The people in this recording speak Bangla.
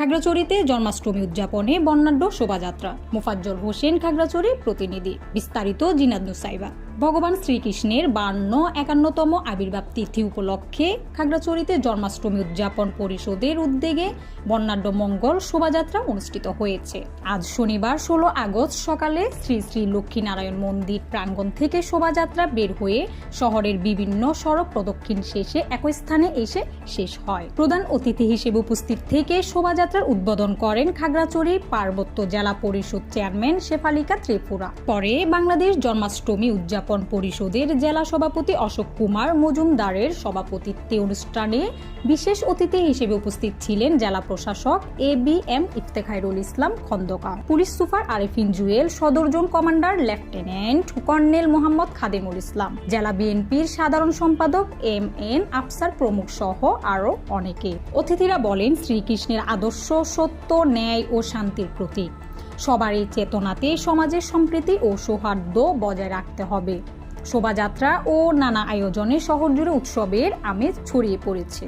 খাগড়াছড়িতে জন্মাষ্টমী উদযাপনে বর্ণাঢ্য শোভাযাত্রা। মোফাজ্জল হোসেন খাগড়াছড়ি প্রতিনিধি। বিস্তারিত জিনাদ নুসাইবা। ভগবান শ্রীকৃষ্ণের বান্ন একান্নতম আবির্ভাব তিথি উপলক্ষে খাগড়াছড়িতে জন্মাষ্টমী উদযাপন পরিষদের উদ্যোগে বর্ণাঢ্য মঙ্গল শোভাযাত্রা অনুষ্ঠিত হয়েছে। আজ শনিবার ষোলো আগস্ট সকালে শ্রী শ্রী লক্ষ্মীনারায়ণ মন্দির প্রাঙ্গণ থেকে শোভাযাত্রা বের হয়ে শহরের বিভিন্ন সড়ক প্রদক্ষিণ শেষে একই স্থানে এসে শেষ হয়। প্রধান অতিথি হিসেবে উপস্থিত থেকে শোভাযাত্রার উদ্বোধন করেন খাগড়াছড়ি পার্বত্য জেলা পরিষদ চেয়ারম্যান শেফালিকা ত্রিপুরা। পরে বাংলাদেশ জন্মাষ্টমী উদযাপন পরিষদের জেলা সভাপতি অশোক কুমার মজুমদারের সভাপতিত্বে অনুষ্ঠানে বিশেষ অতিথি হিসেবে উপস্থিত ছিলেন জেলা প্রশাসক A B M Iftekharul Islam Khandakar, police super Arefin Jewel, সদর zone commander lieutenant colonel Mohammad Khademul Islam, জেলা বিএনপির সাধারণ সম্পাদক এম এন আফসার প্রমুখ সহ আরও অনেকে। অতিথিরা বলেন, শ্রীকৃষ্ণের আদর্শ সত্য, ন্যায় ও শান্তির প্রতীক। সবারই চেতনাতে সমাজের সম্প্রীতি ও সৌহার্দ্য বজায় রাখতে হবে। শোভাযাত্রা ও নানা আয়োজনে শহর জুড়ে উৎসবের আমেজ ছড়িয়ে পড়েছে।